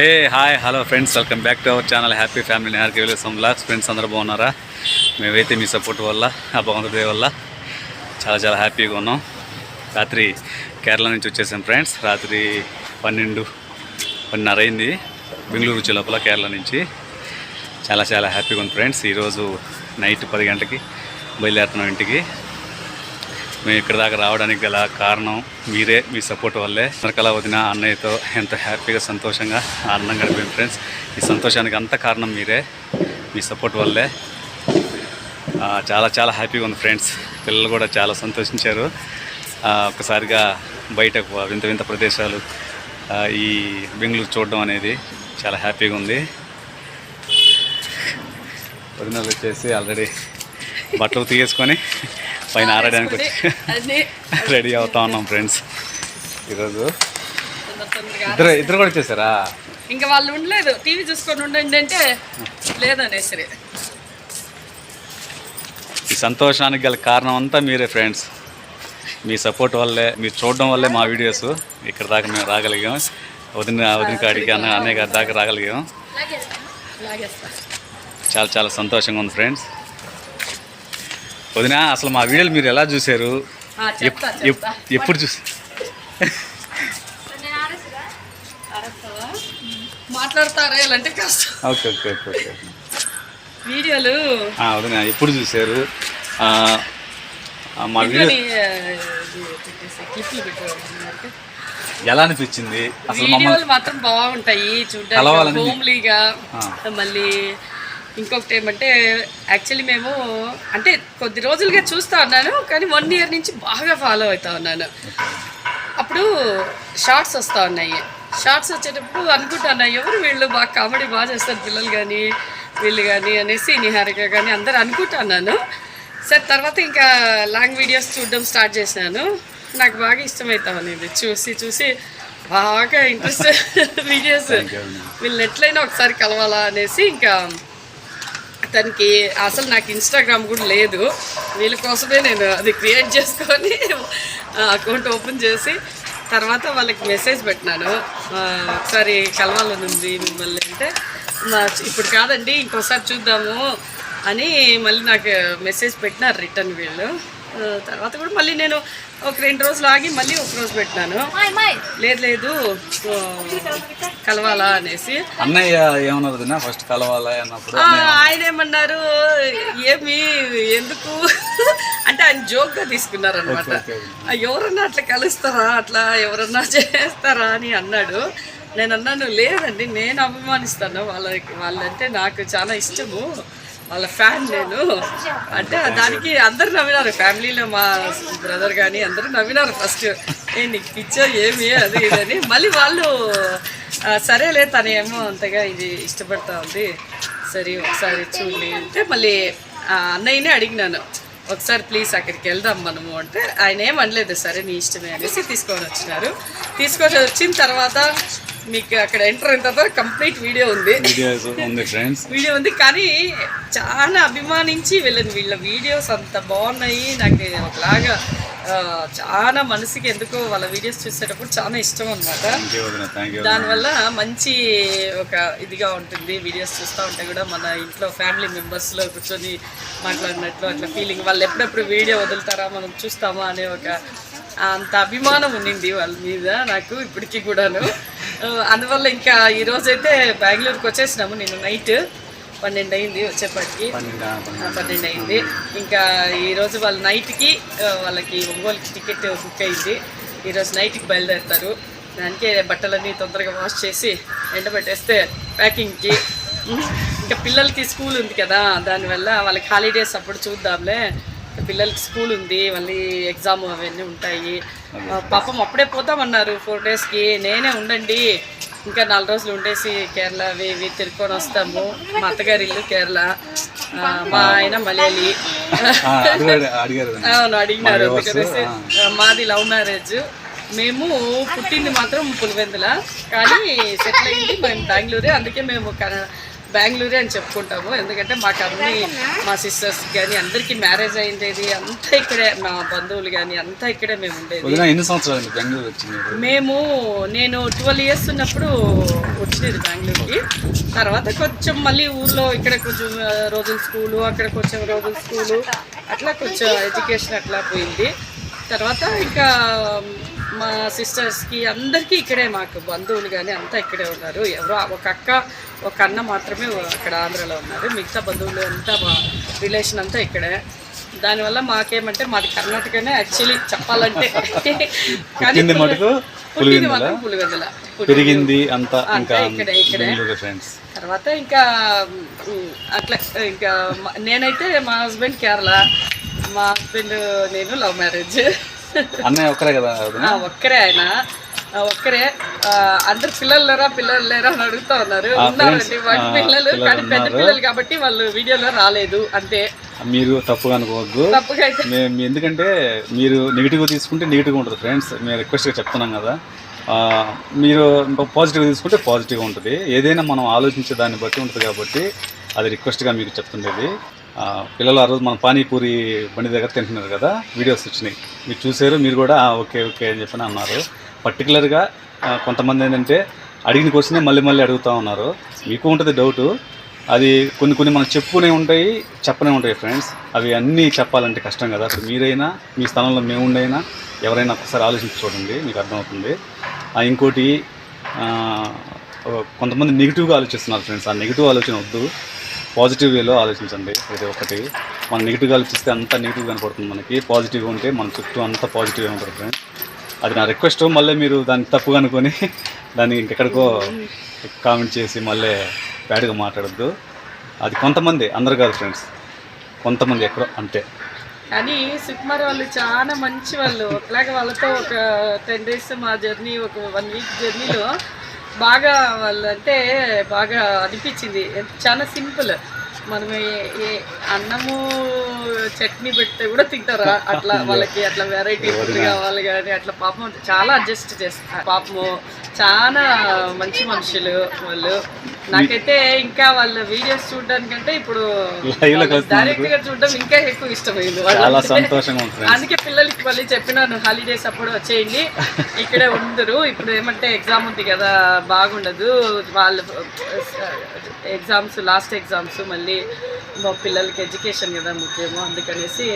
Hey hi hello friends welcome back to our channel. Happy family నేర్కి వెళ్ళేసాం blogs friends అందరూ బాగున్నారా? మేమైతే మీ support వల్ల ఆ భగవంతుడి వల్ల చాలా చాలా హ్యాపీగా ఉన్నాం. రాత్రి కేరళ నుంచి వచ్చేసాం ఫ్రెండ్స్. రాత్రి పన్నెండు పన్నెండున్నర అయింది. బెంగళూరు వచ్చే లోపల కేరళ నుంచి. చాలా చాలా హ్యాపీగా ఉంది ఫ్రెండ్స్. ఈరోజు నైట్ పది గంటలకి బయలుదేరుతున్నాం ఇంటికి. మేము ఇక్కడ దాకా రావడానికి గల కారణం మీరే మీ సపోర్ట్ వల్లే. నరకలా వదిన అన్నయ్యతో ఎంత హ్యాపీగా సంతోషంగా ఆనందంగా గడిపాం ఫ్రెండ్స్. ఈ సంతోషానికి అంత కారణం మీరే మీ సపోర్ట్ వల్లే. చాలా చాలా హ్యాపీగా ఉంది ఫ్రెండ్స్. పిల్లలు కూడా చాలా సంతోషించారు. ఒక్కసారిగా బయట వింత వింత ప్రదేశాలు ఈ బెంగళూరు చూడడం అనేది చాలా హ్యాపీగా ఉంది. వదినలు వచ్చేసి ఆల్రెడీ బట్టలు తీసేసుకొని పైన ఆరడానికి వచ్చి రెడీ అవుతా ఉన్నాం ఫ్రెండ్స్. ఈరోజు. ఇద్దరు ఇద్దరు కూడా వచ్చేసారా? ఇంకా వాళ్ళు ఉండలేదు. టీవీ చూసుకొని ఉండండి అంటే లేదనేసరి. ఈ సంతోషానికి గల కారణం అంతా మీరే ఫ్రెండ్స్. మీ సపోర్ట్ వల్లే మీరు చూడడం వల్లే మా వీడియోస్ ఇక్కడ దాకా మేము రాగలిగాం. వదిన వదిన కాడికి అన్న అన్నయ్య గారి దాకా రాగలిగాం. చాలా చాలా సంతోషంగా ఉంది ఫ్రెండ్స్. వదిన అసలు మా వీడియోలు మీరు ఎలా చూశారు? ఎప్పుడు చూసి? మాట్లాడతారా కష్టం ఓకే ఓకే ఓకే ఓకే. వీడియోలు. ఆ, వదిన ఎప్పుడు చూశారు? మా వీడియో ఎలా అనిపించింది? అసలు మాత్రం బాగుంటాయి చూడడానికి కలవాలని హోమ్లీగా ఆ. మళ్ళీ ఇంకొకటి ఏమంటే యాక్చువల్లీ మేము అంటే కొద్ది రోజులుగా చూస్తా ఉన్నాను కానీ వన్ ఇయర్ నుంచి బాగా ఫాలో అవుతా ఉన్నాను. అప్పుడు షార్ట్స్ వస్తూ ఉన్నాయి. షార్ట్స్ వచ్చేటప్పుడు అనుకుంటాను ఎవరు వీళ్ళు బాగా కామెడీ బాగా చేస్తారు పిల్లలు కానీ వీళ్ళు కానీ అనేసి నిహారిక కానీ అందరు అనుకుంటున్నాను సరే తర్వాత ఇంకా లాంగ్ వీడియోస్ చూడడం స్టార్ట్ చేసినాను. నాకు బాగా ఇష్టమవుతా అనేది చూసి చూసి బాగా ఇంట్రెస్ట్ వీడియోస్ వీళ్ళని ఎట్లయినా ఒకసారి కలవాలా అనేసి ఇంకా తనకి అసలు నాకు ఇన్స్టాగ్రామ్ కూడా లేదు. వీళ్ళ కోసమే నేను అది క్రియేట్ చేసుకొని అకౌంట్ ఓపెన్ చేసి తర్వాత వాళ్ళకి మెసేజ్ పెట్టినాను. ఒకసారి కలవాలని ఉంది మిమ్మల్ని అంటే ఇప్పుడు కాదండి ఇంకోసారి చూద్దాము అని మళ్ళీ నాకు మెసేజ్ పెట్టినారు రిటర్న్ వీళ్ళు. తర్వాత కూడా మళ్ళీ నేను ఒక రెండు రోజులు ఆగి మళ్ళీ ఒక రోజు పెట్టినాను. లేదు లేదు. కలవాలా అనేసి. అన్నయ్య ఏమన్నారు ఫస్ట్ కలవాలా అన్నప్పుడు ఆయన ఏమన్నారు? ఏమి ఎందుకు? అంటే ఆయన జోక్గా తీసుకున్నారు అనమాట ఎవరన్నా అట్లా కలుస్తారా? అట్లా ఎవరన్నా చేస్తారా అని అన్నాడు. నేను అన్నాను లేదండి నేను అభిమానిస్తాను. వాళ్ళకి వాళ్ళంటే నాకు చాలా ఇష్టము. వాళ్ళ ఫ్యాన్ నేను అంటే దానికి అందరు నవ్వినారు. ఫ్యామిలీలో మా బ్రదర్ కానీ అందరూ నవ్వినారు ఫస్ట్ ఏ నీకు పిక్చర్ ఏమి? అది ఇదని మళ్ళీ వాళ్ళు సరేలే సరేలే తనేమో అంతగా ఇది ఇష్టపడతా ఉంది. సరే ఒకసారి చూడండి అంటే మళ్ళీ ఆ, అన్నయ్యనే అడిగినాను. ఒకసారి ప్లీజ్ అక్కడికి వెళ్దాం మనము అంటే ఆయన ఏం అనలేదు సరే నీ ఇష్టమే అనేసి తీసుకొని వచ్చినారు. తీసుకొని వచ్చిన తర్వాత మీకు అక్కడ ఎంటర్ అయిన తర్వాత కంప్లీట్ వీడియో ఉంది. వీడియో ఉంది కానీ చాలా అభిమానించి వీళ్ళని వీళ్ళ వీడియోస్ అంత బాగున్నాయి. నాకు ఒకలాగా చాలా మనసుకి ఎందుకో వాళ్ళ వీడియోస్ చూసేటప్పుడు చాలా ఇష్టం అనమాట దానివల్ల మంచి ఒక ఇదిగా ఉంటుంది వీడియోస్ చూస్తూ ఉంటే కూడా మన ఇంట్లో ఫ్యామిలీ మెంబర్స్లో కూర్చొని మాట్లాడినట్లు అట్లా ఫీలింగ్ వాళ్ళు ఎప్పుడెప్పుడు వీడియో వదులుతారా మనం చూస్తామా అనే ఒక అంత అభిమానం ఉండింది వాళ్ళ మీద నాకు ఇప్పటికీ కూడాను. అందువల్ల ఇంకా ఈరోజైతే బెంగళూరుకి వచ్చేసినాము నేను నైట్ పన్నెండు అయింది వచ్చేప్పటికి. పన్నెండు? అయింది ఇంకా ఈరోజు వాళ్ళ నైట్కి వాళ్ళకి ఒంగోలుకి టికెట్ బుక్ అయింది. ఈరోజు నైట్కి బయలుదేరుతారు. దానికే బట్టలన్నీ తొందరగా వాష్ చేసి ఎండబెట్టేస్తే ప్యాకింగ్కి. ఇంకా పిల్లలకి స్కూల్ ఉంది కదా దానివల్ల వాళ్ళకి హాలిడేస్ అప్పుడు చూద్దాంలే. పిల్లలకి స్కూల్ ఉంది మళ్ళీ ఎగ్జామ్ అవన్నీ ఉంటాయి. పాపం అప్పుడే పోతామన్నారు ఫోర్ డేస్కి నేనే ఉండండి. ఇంకా నాలుగు రోజులు ఉండేసి కేరళ అవి ఇవి తిరుక్కొని వస్తాము. మా అత్తగారి ఇల్లు కేరళ. మా ఆయన మలయాళి. అవును అడిగినారు. మాది లవ్ మ్యారేజ్. మేము పుట్టింది మాత్రం పులివెందుల. కానీ సెటిల్ అయింది మేము బెంగళూరే. అందుకే మేము బెంగళూరే అని చెప్పుకుంటాము. ఎందుకంటే మాకు అన్ని మా సిస్టర్స్ కానీ అందరికీ మ్యారేజ్ అయిండేది. అంతా ఇక్కడే మా బంధువులు కానీ అంతా ఇక్కడే మేము ఉండేది. వదిన ఎన్ని సంవత్సరాలు బెంగళూరు వచ్చింది? మీరు? మేము నేను ట్వెల్వ్ ఇయర్స్ ఉన్నప్పుడు వచ్చినది బెంగళూరుకి. తర్వాత కొంచెం మళ్ళీ ఊర్లో ఇక్కడ కొంచెం రోజుల స్కూలు అక్కడ కొంచెం రోజుల స్కూలు అట్లా కొంచెం ఎడ్యుకేషన్ అట్లా పోయింది. తర్వాత ఇంకా మా సిస్టర్స్కి అందరికీ ఇక్కడే మాకు బంధువులు కానీ అంతా ఇక్కడే ఉన్నారు. ఎవరో ఒక అక్క ఒక అన్న మాత్రమే అక్కడ ఆంధ్రాలో ఉన్నారు. మిగతా బంధువులు అంతా మా రిలేషన్ అంతా ఇక్కడే. దానివల్ల మాకేమంటే మాది కర్ణాటకనే యాక్చువల్లీ చెప్పాలంటే. పుట్టింది మాత్రం పులివెందుల. పెరిగింది అంతా ఇంకా ఇక్కడే ఇక్కడే. బెంగళూరు ఫ్రెండ్స్ తర్వాత ఇంకా అట్లా ఇంకా నేనైతే మా హస్బెండ్ కేరళ మా హస్బెండ్ నేను లవ్ మ్యారేజ్. అన్నయ్య ఒక్కరే కదా? ఒక్కరే ఆయన. ఒక్కరే. అందరు పిల్లలు లేరా పిల్లలు లేరా అని అడుగుతా ఉన్నారు. ఉన్నారండి. పిల్లలు కానీ పెద్ద. పిల్లలు కాబట్టి వాళ్ళు వీడియోలో రాలేదు. అంతే. మీరు తప్పుగా అనుకోవద్దు. మేము ఎందుకంటే మీరు నెగిటివ్గా తీసుకుంటే నెగిటివ్గా ఉంటుంది ఫ్రెండ్స్ మేము రిక్వెస్ట్గా చెప్తున్నాం కదా. మీరు పాజిటివ్గా తీసుకుంటే పాజిటివ్గా ఉంటుంది. ఏదైనా మనం ఆలోచించే దాన్ని బట్టి ఉంటుంది కాబట్టి అది రిక్వెస్ట్గా మీకు చెప్తుండేది. పిల్లలు ఆ రోజు మన పానీపూరి బండి దగ్గర తింటున్నారు కదా వీడియోస్ వచ్చినాయి. మీరు చూసారు మీరు కూడా ఓకే ఓకే అని చెప్పని అన్నారు. పర్టికులర్గా కొంతమంది ఏంటంటే అడిగిన క్వశ్చనే మళ్ళీ మళ్ళీ అడుగుతూ ఉన్నారు. మీకు ఉంటుంది డౌటు అది కొన్ని కొన్ని మనం చెప్పుకునే ఉంటాయి చెప్పనే ఉంటాయి ఫ్రెండ్స్ అవి అన్నీ చెప్పాలంటే కష్టం కదా. ఇప్పుడు మీరైనా మీ స్థానంలో మేము ఉండైనా ఎవరైనా ఒకసారి ఆలోచించి చూడండి మీకు అర్థమవుతుంది. ఆ, ఇంకోటి కొంతమంది నెగిటివ్గా ఆలోచిస్తున్నారు ఫ్రెండ్స్ ఆ నెగిటివ్ ఆలోచన వద్దు. పాజిటివ్ వేలో ఆలోచించండి. ఇది ఒకటి. మనం నెగిటివ్గా ఆలోచిస్తే అంతా నెగిటివ్ కనపడుతుంది మనకి. పాజిటివ్గా ఉంటే మన చుట్టూ అంతా పాజిటివ్గా ఉంటుంది అది నా రిక్వెస్ట్. మళ్ళీ మీరు దాన్ని తప్పుగా అనుకొని దాన్ని ఇంకెక్కడికో కామెంట్ చేసి మళ్ళీ బ్యాడ్గా మాట్లాడద్దు. అది కొంతమంది అందరు కాదు ఫ్రెండ్స్ కొంతమంది ఎక్కడో అంతే. కానీ సుకుమార్ వాళ్ళు చాలా మంచి వాళ్ళు. అట్లాగే వాళ్ళతో ఒక టెన్ డేస్ మా జర్నీ ఒక వన్ వీక్ జర్నీలో బాగా వాళ్ళు అంటే బాగా అనిపించింది. చాలా సింపుల్. మనం ఏ- అన్నము చట్నీ పెడితే కూడా తింటారా? అట్లా వాళ్ళకి అట్లా వెరైటీ ఫుడ్ కావాలి కానీ అట్లా పాపం చాలా అడ్జస్ట్ చేస్తారు పాపము చాలా మంచి మనుషులు వాళ్ళు. నాకైతే ఇంకా వాళ్ళ వీడియోస్ చూడడానికంటే ఇప్పుడు డైరెక్ట్గా చూడడం ఇంకా ఎక్కువ ఇష్టమైంది. చాలా సంతోషంగా అందుకే పిల్లలకి మళ్ళీ చెప్పినాను హాలిడేస్ అప్పుడు వచ్చేయండి. ఇక్కడే ఉండరు ఇప్పుడు ఏమంటే ఎగ్జామ్ ఉంది కదా బాగుండదు. వాళ్ళు ఎగ్జామ్స్ లాస్ట్ ఎగ్జామ్స్ మళ్ళీ మా పిల్లలకి ఎడ్యుకేషన్ కదా ముఖ్యము. అందుకనేసి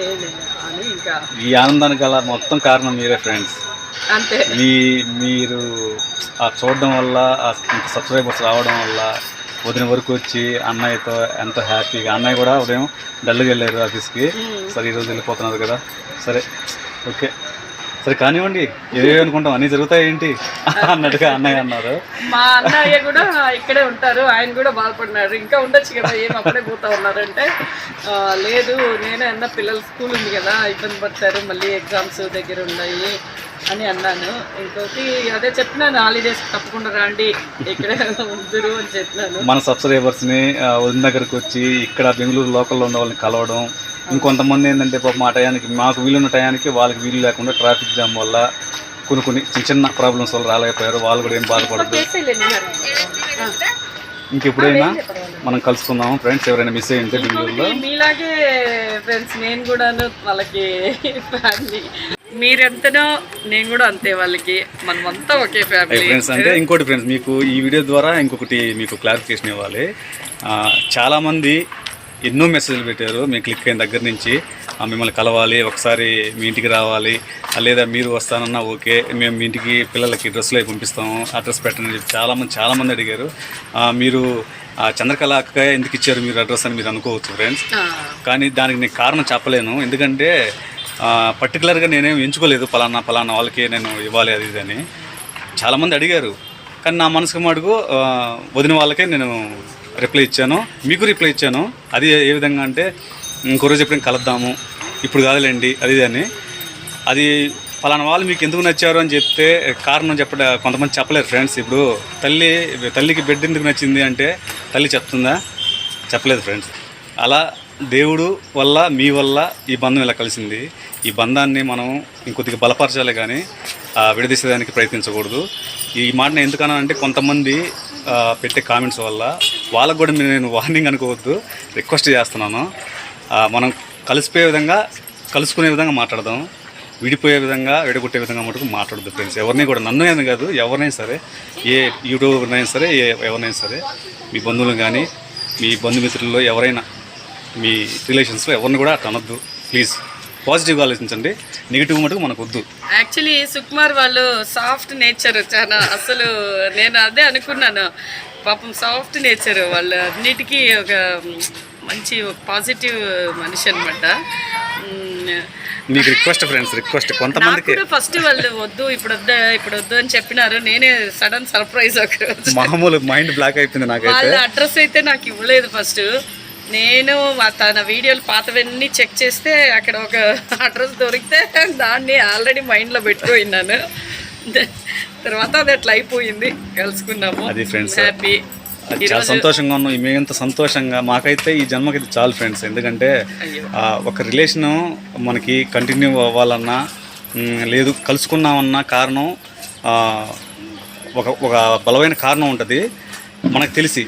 అని ఇంకా ఈ ఆనందానికి గల మొత్తం కారణం మీరే ఫ్రెండ్స్ అంతే. మీ మీరు ఆ చూడడం వల్ల ఆ ఇంత సబ్స్క్రైబర్స్ రావడం వల్ల వదిన వరకు వచ్చి అన్నయ్యతో ఎంతో హ్యాపీగా అన్నయ్య కూడా ఉదయం డల్గా వెళ్ళారు ఆఫీస్కి. సరే ఈరోజు వెళ్ళిపోతున్నారు కదా. సరే ఓకే. సరే కానివ్వండి ఏవేవి అనుకుంటాం? అన్నీ జరుగుతాయి ఏంటి? అన్నట్టుగా అన్నయ్య అన్నారు. మా అన్నయ్య కూడా ఇక్కడే ఉంటారు. ఆయన కూడా బాధపడినారు ఇంకా ఉండొచ్చు కదా ఏం అప్పుడే పోతా ఉన్నారంటే "ఆ, లేదు నేనే అన్న పిల్లల స్కూల్ ఉంది కదా ఇబ్బంది పడతారు మళ్ళీ ఎగ్జామ్స్ దగ్గర ఉన్నాయి. అని అన్నాను. ఇంకోటి అదే చెప్పినాను హాలిడేస్ తప్పకుండా రండి ఇక్కడే ఉందరు అని చెప్పినాను. మన సబ్స్క్రైబర్స్ని వదిన దగ్గరకు వచ్చి ఇక్కడ బెంగళూరు లోకల్లో ఉన్న వాళ్ళని కలవడం ఇంకొంతమంది ఏంటంటే పాపం ఆ టయానికి మాకు వీలున్న టయానికి వాళ్ళకి వీలు లేకుండా ట్రాఫిక్ జామ్ వల్ల కొన్ని కొన్ని చిన్న చిన్న ప్రాబ్లమ్స్ వల్ల రాలేకపోయారు. వాళ్ళు కూడా ఏం. ఆ. ఇంకెప్పుడైనా మనం కలుసుకుందాము ఫ్రెండ్స్ ఎవరైనా మిస్ అయ్యింటే బెంగళూరులో. మీలాగే ఫ్రెండ్స్ నేను కూడాను వాళ్ళకి ఫ్యామిలీ మీరెంతనో నేను కూడా అంతే వాళ్ళకి. మనమంతా ఒకే ఫ్యామిలీ ఫ్రెండ్స్ అంటే ఇంకోటి ఫ్రెండ్స్ మీకు ఈ వీడియో ద్వారా ఇంకొకటి మీకు క్లారిఫికేషన్ ఇవ్వాలి. చాలామంది ఎన్నో మెసేజ్లు పెట్టారు మేము క్లిక్ అయిన దగ్గర నుంచి. మిమ్మల్ని కలవాలి ఒకసారి మీ ఇంటికి రావాలి. లేదా మీరు వస్తానన్నా ఓకే మేము మీ ఇంటికి పిల్లలకి డ్రెస్సులు అవి పంపిస్తాము అడ్రస్ పెట్టండి చెప్పి చాలామంది చాలామంది అడిగారు. మీరు ఆ, చంద్రకళ అక్క ఎందుకు ఇచ్చారు మీరు అడ్రస్ అని మీరు అనుకోవచ్చు ఫ్రెండ్స్ కానీ దానికి నేను కారణం చెప్పలేను. ఎందుకంటే పర్టికులర్గా నేనేం ఎంచుకోలేదు. పలానా పలానా వాళ్ళకి నేను ఇవ్వాలి అది ఇది అని. చాలామంది అడిగారు. కానీ నా మనసుకు మటుకు వదిన వాళ్ళకే నేను రిప్లై ఇచ్చాను. మీకు రిప్లై ఇచ్చాను. అది ఏ విధంగా అంటే ఇంకో రోజు ఎప్పుడైనా కలుద్దాము ఇప్పుడు కాదులేండి అది ఇది అని. అది ఫలానా వాళ్ళు మీకు ఎందుకు నచ్చారు అని చెప్తే కారణం చెప్పడం కొంతమంది చెప్పలేరు ఫ్రెండ్స్. ఇప్పుడు తల్లి తల్లికి బిడ్డ ఎందుకు నచ్చింది అంటే తల్లి చెప్తుందా? చెప్పలేదు ఫ్రెండ్స్. అలా దేవుడు వల్ల మీ వల్ల ఈ బంధం ఇలా కలిసింది. ఈ బంధాన్ని మనం ఇంకొద్దిగా బలపరచాలి కానీ విడదీసేదానికి ప్రయత్నించకూడదు. ఈ మాటను ఎందుకన్నా అంటే కొంతమంది పెట్టే కామెంట్స్ వల్ల వాళ్ళకు కూడా నేను వార్నింగ్ అనుకోవద్దు రిక్వెస్ట్ చేస్తున్నాను. మనం కలిసిపోయే విధంగా కలుసుకునే విధంగా మాట్లాడదాం. విడిపోయే విధంగా విడగొట్టే విధంగా మటుకు మాట్లాడదు ఫ్రెండ్స్. ఎవరిని కూడా నన్ను అని కాదు ఎవరినైనా సరే ఏ యూట్యూబర్నైనా సరే ఏ ఎవరినైనా సరే మీ బంధువులు కానీ మీ బంధుమిత్రుల్లో ఎవరైనా మీ రిలేషన్స్లో ఎవరిని కూడా అట్లా అనొద్దు ప్లీజ్ పాజిటివ్గా ఆలోచించండి. నెగిటివ్ మటుకు మనకు వద్దు యాక్చువల్లీ సుకుమార్ వాళ్ళు సాఫ్ట్ నేచర్ చాలా. అసలు నేను అదే అనుకున్నాను. పాపం సాఫ్ట్ నేచర్ వాళ్ళు అన్నిటికీ ఒక మంచి పాజిటివ్ మనిషి అనమాట మీకు రిక్వెస్ట్ ఫ్రెండ్స్ రిక్వెస్ట్ నాకు కొంతమందికి ఫస్ట్ వాళ్ళు వద్దు ఇప్పుడు వద్దు ఇప్పుడు వద్దు అని చెప్పినారు. నేనే సడన్ సర్ప్రైజ్ ఒక మామూలు మైండ్ బ్లాక్ అయిపోయింది వాళ్ళ అడ్రస్ అయితే నాకు ఇవ్వలేదు ఫస్ట్. నేను తన వీడియోలు పాతవన్నీ చెక్ చేస్తే అక్కడ ఒక అడ్రస్ దొరికితే దాన్ని ఆల్రెడీ మైండ్లో పెట్టుకున్నాను తర్వాత అది అట్లా అయిపోయింది. కలుసుకున్నాము. అది friends. హ్యాపీ చాలా సంతోషంగా ఉన్నాం మేమెంత సంతోషంగా మాకైతే ఈ జన్మకి ఇది చాలు ఫ్రెండ్స్ ఎందుకంటే ఒక రిలేషను మనకి కంటిన్యూ అవ్వాలన్నా లేదు కలుసుకున్నామన్నా కారణం ఒక ఒక బలమైన కారణం ఉంటుంది. మనకు తెలిసి.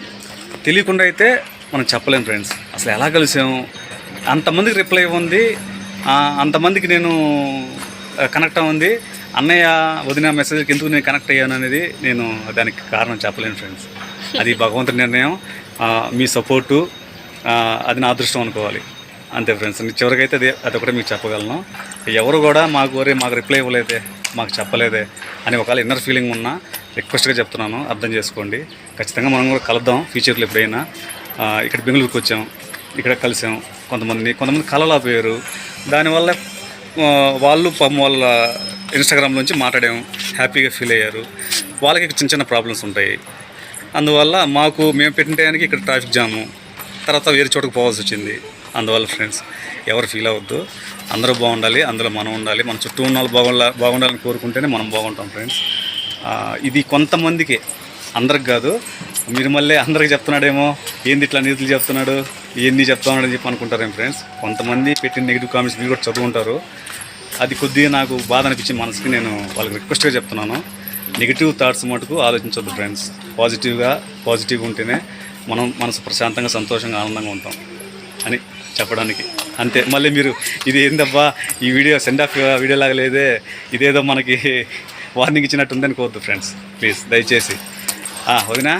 తెలియకుండా అయితే మనం చెప్పలేం ఫ్రెండ్స్ అసలు ఎలా కలిసాము అంతమందికి రిప్లై ఉంది అంతమందికి నేను కనెక్ట్ ఉంది అన్నయ్య వదిన మెసేజ్కి ఎందుకు నేను కనెక్ట్ అయ్యాను అనేది నేను దానికి కారణం చెప్పలేను ఫ్రెండ్స్ అది భగవంతుడి నిర్ణయం. మీ సపోర్టు అది నా అదృష్టం అనుకోవాలి. అంతే ఫ్రెండ్స్ చివరికైతే అది అదొకటే మీకు చెప్పగలను. ఎవరు కూడా మాకు ఒరే మాకు రిప్లై ఇవ్వలేదే మాకు చెప్పలేదే అని ఒకవేళ ఇన్నర్ ఫీలింగ్ ఉన్నా రిక్వెస్ట్గా చెప్తున్నాను. అర్థం చేసుకోండి. ఖచ్చితంగా మనం కూడా కలుద్దాం ఫ్యూచర్లో ఎప్పుడైనా. ఇక్కడ బెంగళూరుకి వచ్చాం ఇక్కడ కలిసాం కొంతమంది కొంతమంది కలలాపోయారు దానివల్ల వాళ్ళు పాపం వాళ్ళ ఇన్స్టాగ్రామ్ నుంచి మాట్లాడాము హ్యాపీగా ఫీల్ అయ్యారు. వాళ్ళకి చిన్న చిన్న ప్రాబ్లమ్స్ ఉంటాయి. అందువల్ల మాకు మేము పెట్టిన టయానికి ఇక్కడ ట్రాఫిక్ జాము. తర్వాత వేరే చోటుకు పోవాల్సి వచ్చింది. అందువల్ల ఫ్రెండ్స్ ఎవరు ఫీల్ అవ్వద్దు. అందరూ బాగుండాలి అందులో మనం ఉండాలి. మన చుట్టూ ఉన్న వాళ్ళు బాగుండాలి బాగుండాలని కోరుకుంటేనే మనం బాగుంటాం ఫ్రెండ్స్. ఇది కొంతమందికి అందరికి కాదు. మీరు మళ్ళీ అందరికి చెప్తున్నాడేమో ఏంది ఇట్లా నీతులు చెప్తున్నాడు? ఏంది చెప్తున్నాడు అని చెప్పి అనుకుంటారేం ఫ్రెండ్స్ కొంతమంది పెట్టిన నెగిటివ్ కామెంట్స్ మీరు కూడా చదువుకుంటారు అది కొద్దిగా నాకు బాధ అనిపించింది మనసుకి నేను వాళ్ళకి రిక్వెస్ట్గా చెప్తున్నాను. నెగిటివ్ థాట్స్ మటుకు ఆలోచించొద్దు ఫ్రెండ్స్ పాజిటివ్గా పాజిటివ్గా ఉంటేనే మనం మనసు ప్రశాంతంగా సంతోషంగా ఆనందంగా ఉంటాం. అని చెప్పడానికి. అంతే. మళ్ళీ మీరు ఇది ఏందబ్బా? ఈ వీడియో సెండ్ ఆఫ్ వీడియో లేదే. ఇదేదో మనకి వార్నింగ్ ఇచ్చినట్టు కోద్దు ఫ్రెండ్స్ ప్లీజ్ దయచేసి. వదినా?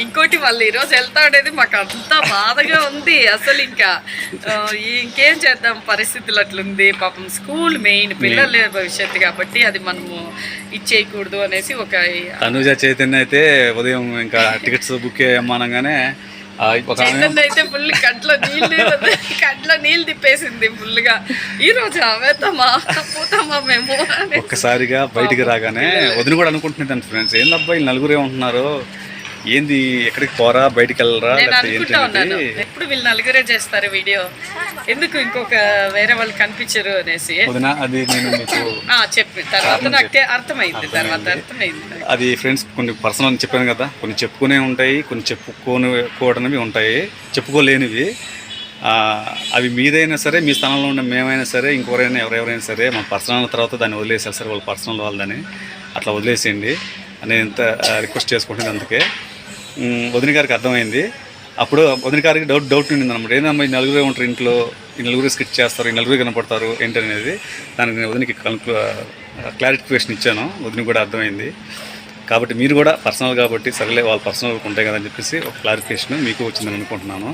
ఇంకోటి వాళ్ళు ఈరోజు వెళ్తాడేది మాకు అంత బాధగా ఉంది అసలు ఇంకా. ఇంకేం చేద్దాం? పరిస్థితులు అట్లుంది. పాపం స్కూల్ మెయిన్ పిల్లల భవిష్యత్తు కాబట్టి అది మనము ఇచ్చేయకూడదు అనేసి ఒక తనుజ చైతన్య అయితే ఉదయం ఇంకా టికెట్స్ బుక్ చేయమనగానే చైతన్య అయితే ఫుల్ కంట్లో నీళ్ళు కంట్లో నీళ్ళు తిప్పేసింది ఫుల్గా ఈ రోజు వెళ్తామా పోతామా మేము. ఒక్కసారిగా బయటికి రాగానే వదిన కూడా అనుకుంటున్నాను ఫ్రెండ్స్ ఏందబ్బా వీళ్ళు నలుగురే ఉంటున్నారు ఏంది ఎక్కడికి పోరా బయటికి వెళ్ళరా ఎప్పుడు వీళ్ళు నలుగురే చేస్తారు వీడియో? ఎందుకు ఇంకొక వేరే వాళ్ళు కనిపించరు అనేసి? అది నేను మీకు చెప్పి. తర్వాత నాకు అర్థమైంది తర్వాత అర్థమైంది. అది ఫ్రెండ్స్ కొన్ని పర్సనల్ అని చెప్పాను కదా కొన్ని చెప్పుకునే ఉంటాయి కొన్ని చెప్పుకోనివి ఉంటాయి చెప్పుకోలేనివి. అవి మీదైనా సరే మీ స్థానంలో ఉన్న మేమైనా సరే ఇంకెవరైనా ఎవరెవరైనా సరే మన పర్సనల్ తర్వాత దాన్ని వదిలేసారు సరే వాళ్ళ పర్సనల్ వాళ్ళదని అట్లా వదిలేసేయండి. నేను ఇంత రిక్వెస్ట్ చేసుకుంటుంది అందుకే. వదిన గారికి అర్థమైంది. అప్పుడు వదిన గారికి డౌట్ డౌట్ ఉండింది అనమాట ఏందమ్మా ఈ నలుగురే ఉంటారు ఇంట్లో? ఈ నలుగురు స్కిట్ చేస్తారు? ఈ నలుగురు కనపడతారు? ఏంటనేది? దానికి నేను వదినకి క్లారిఫికేషన్ ఇచ్చాను. వదినకి కూడా అర్థమైంది. కాబట్టి మీరు కూడా పర్సనల్ కాబట్టి సరేలే వాళ్ళ పర్సనల్ ఉంటాయి కదా అని చెప్పేసి ఒక క్లారిఫికేషన్ మీకు వచ్చిందని అనుకుంటున్నాను.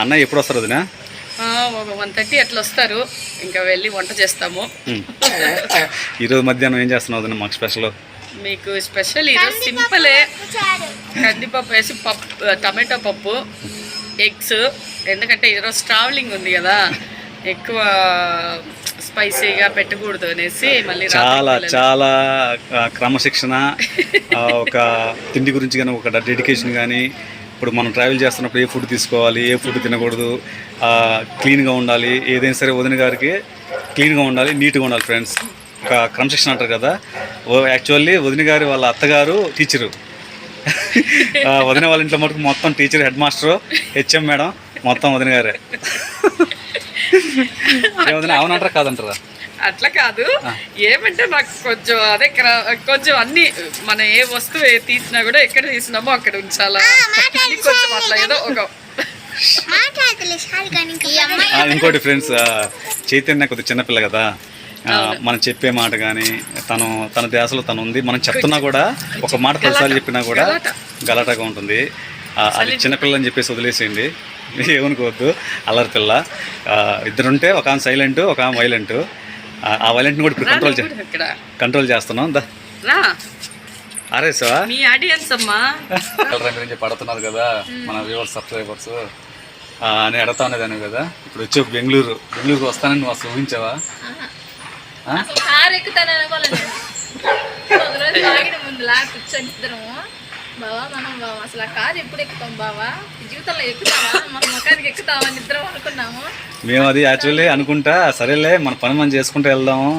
అన్న ఎప్పుడు వస్తారు వదిన? వన్ థర్టీ అట్లా వస్తారు. ఇంకా వెళ్ళి వంట చేస్తాము. ఈరోజు మధ్యాహ్నం ఏం చేస్తున్నావు వదిన మాకు స్పెషల్ మీకు స్పెషల్ ఈరోజు సింపులే కందిపప్పు వేసి పప్పు టమాటో పప్పు ఎగ్స్ ఎందుకంటే ఈరోజు ట్రావెలింగ్ ఉంది కదా ఎక్కువ స్పైసీగా పెట్టకూడదు అనేసి మళ్ళీ చాలా చాలా క్రమశిక్షణ ఒక తిండి గురించి కానీ ఒక డెడికేషన్ కానీ ఇప్పుడు మనం ట్రావెల్ చేస్తున్నప్పుడు ఏ ఫుడ్ తీసుకోవాలి ఏ ఫుడ్ తినకూడదు ఆ, క్లీన్గా ఉండాలి ఏదైనా సరే వదిన గారికి క్లీన్గా ఉండాలి నీట్గా ఉండాలి ఫ్రెండ్స్ క్రమశిక్షణ అంటారు కదా. ఓ యాక్చువల్లీ వదిన గారి వాళ్ళ అత్తగారు టీచరు ఆ, వదిన వాళ్ళ ఇంట్లో మటుకు మొత్తం teacher head master HM madam మొత్తం వదిన గారే. ఏ వదిన అవునంటారా కాదంటారా? అట్లా కాదు. ఏమంటే నాకు కొంచెం అదే క్ర- కొంచెం అన్ని మన ఏ వస్తువు ఏ తీసినా కూడా ఎక్కడ తీసినామో అక్కడ ఉంచాలా? కొంచెం అట్లా ఏదో ఒక ఇంకోటి ఫ్రెండ్స్ చైతన్య కొద్దిగా చిన్నపిల్ల కదా. మనం చెప్పే మాట కానీ తను తన దేశంలో తను ఉంది. మనం చెప్తున్నా కూడా ఒక మాట పదిసార్లు చెప్పినా కూడా గలాట. గలాటగా ఉంటుంది. అది చిన్నపిల్ల అని చెప్పేసి వదిలేసేయండి. ఏమనుకోవద్దు. అల్లరి పిల్ల. ఇద్దరుంటే ఒక ఆమె సైలెంట్ ఒక ఆమె వైలెంట్. ఆ వైలెంట్ని కూడా ఇప్పుడు కంట్రోల్ కంట్రోల్ చేస్తున్నాం. దా. రా. ఆరేసావా? మీ ఆడియన్స్ అమ్మా. కలర్ గురించి పడుతున్నారు కదా మన వ్యూవర్స్ సబ్స్క్రైబర్స్. అని అడతా ఉండేదాన్ని కదా. ఇప్పుడు వచ్చి బెంగళూరు. బెంగళూరుకి వస్తానని నువ్వు అసలు ఊహించావా? కారు ఎక్కుతాను అనుకోలేదు నేను ఒక రోజు ఆగిన ముందు లా కూర్చొని ఇద్దరము. బావా మనం బావా అసలు ఆ కారు ఎప్పుడు ఎక్కుతాం బావా? ఈ జీవితంలో ఎక్కుతావా? మన ముఖానికి ఎక్కుతావా అని ఇద్దరం అనుకున్నాము. మేము అది యాక్చువల్లీ అనుకుంటా సరేలే మన పని మనం చేసుకుంటూ వెళ్దాము.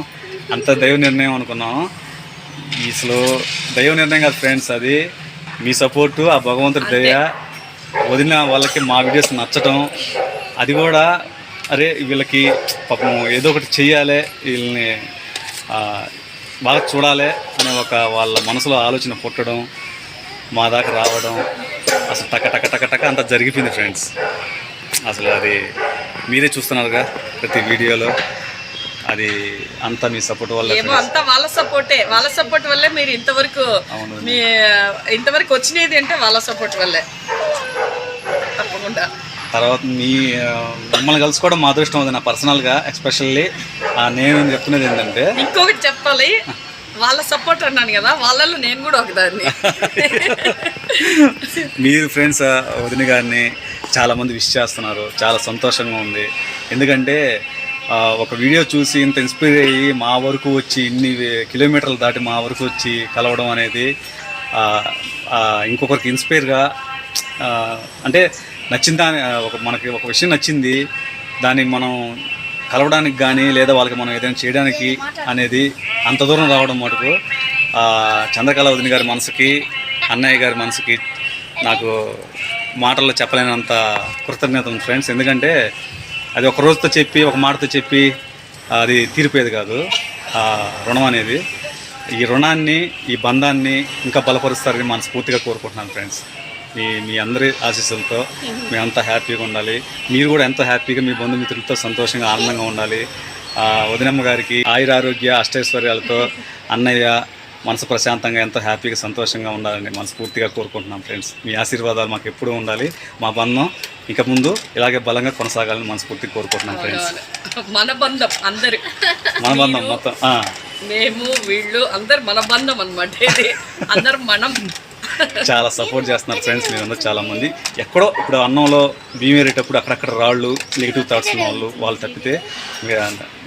అంత దైవ నిర్ణయం అనుకున్నాం ఈ అసలు దైవ నిర్ణయం కాదు ఫ్రెండ్స్ అది. మీ సపోర్టు ఆ భగవంతుడి దయ. వదిలిన వాళ్ళకి మా వీడియోస్ నచ్చటం. అది కూడా అరే వీళ్ళకి పాపం ఏదో ఒకటి చెయ్యాలి వీళ్ళని బాగా చూడాలి అనే ఒక వాళ్ళ మనసులో ఆలోచన పుట్టడం మా దాకా రావడం అసలు టక టక టక టక అంతా జరిగిపోయింది ఫ్రెండ్స్. అసలు అది మీరే చూస్తున్నారుగా ప్రతి వీడియోలో. అది అంతా మీ సపోర్ట్ వల్ల ఏమో అంతా వాళ్ళ సపోర్టే. వాళ్ళ సపోర్ట్ వల్లే మీరు ఇంతవరకు అవును. మీ ఇంతవరకు వచ్చినది అంటే వాళ్ళ సపోర్ట్ వల్లే. తప్పకుండా. తర్వాత మీ మిమ్మల్ని కలుసుకోవడం మా అదృష్టం ఉంది నా పర్సనల్గా ఎస్పెషల్లీ నేను చెప్తున్నది ఏంటంటే ఇంకొకటి చెప్పాలి. వాళ్ళ సపోర్ట్ అన్నాను కదా వాళ్ళలో నేను కూడా ఒకదాన్ని. మీరు ఫ్రెండ్స్ వదిన గారిని చాలామంది విష్ చేస్తున్నారు. చాలా సంతోషంగా ఉంది. ఎందుకంటే ఒక వీడియో చూసి ఇంత ఇన్స్పైర్ అయ్యి మా వరకు వచ్చి ఇన్ని కిలోమీటర్లు దాటి మా వరకు వచ్చి కలవడం అనేది ఇంకొకరికి ఇన్స్పైర్గా అంటే నచ్చిన దాని ఒక మనకి ఒక విషయం నచ్చింది దాన్ని మనం కలవడానికి కానీ లేదా వాళ్ళకి మనం ఏదైనా చేయడానికి అనేది అంత దూరం రావడం మటుకు చంద్రకళావతిని చంద్రకళ వదిన గారి మనసుకి అన్నయ్య గారి మనసుకి నాకు మాటల్లో చెప్పలేనంత కృతజ్ఞత ఉంది ఫ్రెండ్స్. ఎందుకంటే అది ఒక రోజుతో చెప్పి ఒక మాటతో చెప్పి అది తీరిపోయేది కాదు. రుణం అనేది. ఈ రుణాన్ని ఈ బంధాన్ని ఇంకా బలపరుస్తారని మనస్ఫూర్తిగా కోరుకుంటున్నాను ఫ్రెండ్స్. మీ మీ అందరి ఆశీస్సులతో మేమంతా హ్యాపీగా ఉండాలి. మీరు కూడా ఎంతో హ్యాపీగా మీ బంధుమిత్రులతో సంతోషంగా ఆనందంగా ఉండాలి. ఆ, వదినమ్మ గారికి ఆయుర ఆరోగ్య అష్టైశ్వర్యాలతో అన్నయ్య మనసు ప్రశాంతంగా ఎంతో హ్యాపీగా సంతోషంగా ఉండాలని మనస్ఫూర్తిగా కోరుకుంటున్నాం ఫ్రెండ్స్. మీ ఆశీర్వాదాలు మాకు ఎప్పుడూ ఉండాలి. మా బంధం ఇక ముందు ఇలాగే బలంగా కొనసాగాలని మనస్ఫూర్తిగా కోరుకుంటున్నాం ఫ్రెండ్స్. మన బంధం అందరు. మన బంధం మొత్తం మేము వీళ్ళు అందరు మన బంధం అనమాట అందరు మనం. చాలా సపోర్ట్ చేస్తున్నారు ఫ్రెండ్స్ మీరందరూ చాలామంది ఎక్కడో ఇప్పుడు అన్నంలో భీమేరేటప్పుడు అక్కడక్కడ రాళ్ళు నెగిటివ్ థాట్స్ ఉన్న వాళ్ళు వాళ్ళు తప్పితే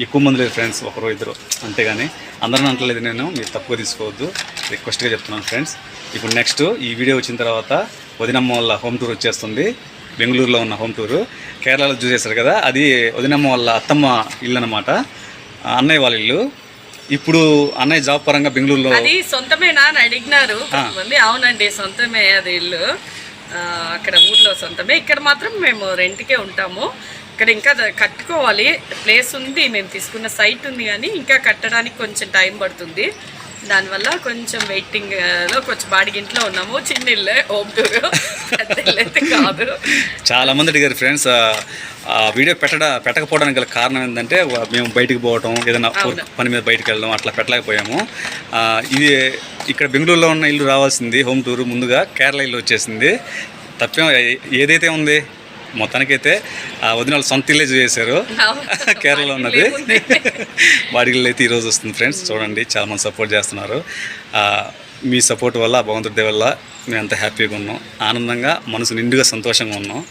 ఎక్కువ మంది లేదు ఫ్రెండ్స్ ఒకరు ఇద్దరు. అంతేగాని అందరిని అంటలేదు నేను మీరు తక్కువ తీసుకోవద్దు. రిక్వెస్ట్గా చెప్తున్నాను ఫ్రెండ్స్ ఇప్పుడు నెక్స్ట్ ఈ వీడియో వచ్చిన తర్వాత వదినమ్మ వాళ్ళ హోమ్ టూర్ వచ్చేస్తుంది. బెంగళూరులో ఉన్న హోమ్ టూరు కేరళలో చూసేశారు కదా అది వదినమ్మ వాళ్ళ అత్తమ్మ ఇల్లు అనమాట అన్నయ్య వాళ్ళ ఇల్లు. ఇప్పుడు అన్నయ్య జాబ్ పరంగా బెంగళూరులో అది సొంతమేనా అని అడిగినారు కొంతమంది. అవునండి సొంతమే అది ఇల్లు. ఆ, అక్కడ ఊర్లో సొంతమే. ఇక్కడ మాత్రం మేము రెంట్కే ఉంటాము. ఇక్కడ ఇంకా ద- కట్టుకోవాలి. ప్లేస్ ఉంది మేము తీసుకున్న సైట్ ఉంది కానీ ఇంకా కట్టడానికి కొంచెం టైం పడుతుంది. దానివల్ల కొంచెం వెయిటింగ్లో కొంచెం బాడిగింట్లో ఉన్నాము. చిన్న ఇల్లే హోమ్ టూర్ అయితే కాదు. చాలా మంది అడిగారు ఫ్రెండ్స్ ఆ వీడియో పెట్టడ పెట్టకపోవడానికి గల కారణం ఏంటంటే మేము బయటికి పోవటం ఏదైనా. పని మీద బయటికి వెళ్ళడం అట్లా పెట్టలేకపోయాము. ఇది ఇక్కడ బెంగళూరులో ఉన్న ఇల్లు రావాల్సింది హోమ్ టూర్ ముందుగా కేరళ ఇల్లు వచ్చేసింది. తప్పేం ఏదైతే ఉంది మొత్తానికైతే ఆ వదిన వాళ్ళు సొంత ఇల్లే చేశారు. కేరళలో ఉన్నది. వాడి ఇల్లు అయితే ఈరోజు వస్తుంది ఫ్రెండ్స్. చూడండి చాలా మంది సపోర్ట్ చేస్తున్నారు. ఆ, మీ సపోర్ట్ వల్ల భగవంతుడి వల్ల మేము అంత హ్యాపీగా ఉన్నాం. ఆనందంగా మనసు నిండుగా సంతోషంగా ఉన్నాం.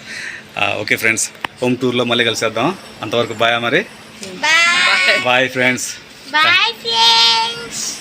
ఆ, ఓకే ఫ్రెండ్స్. హోమ్ టూర్లో మళ్ళీ కలిసేద్దాం. అంతవరకు బాయ్ మరి. Bye. Bye friends. Bye friends.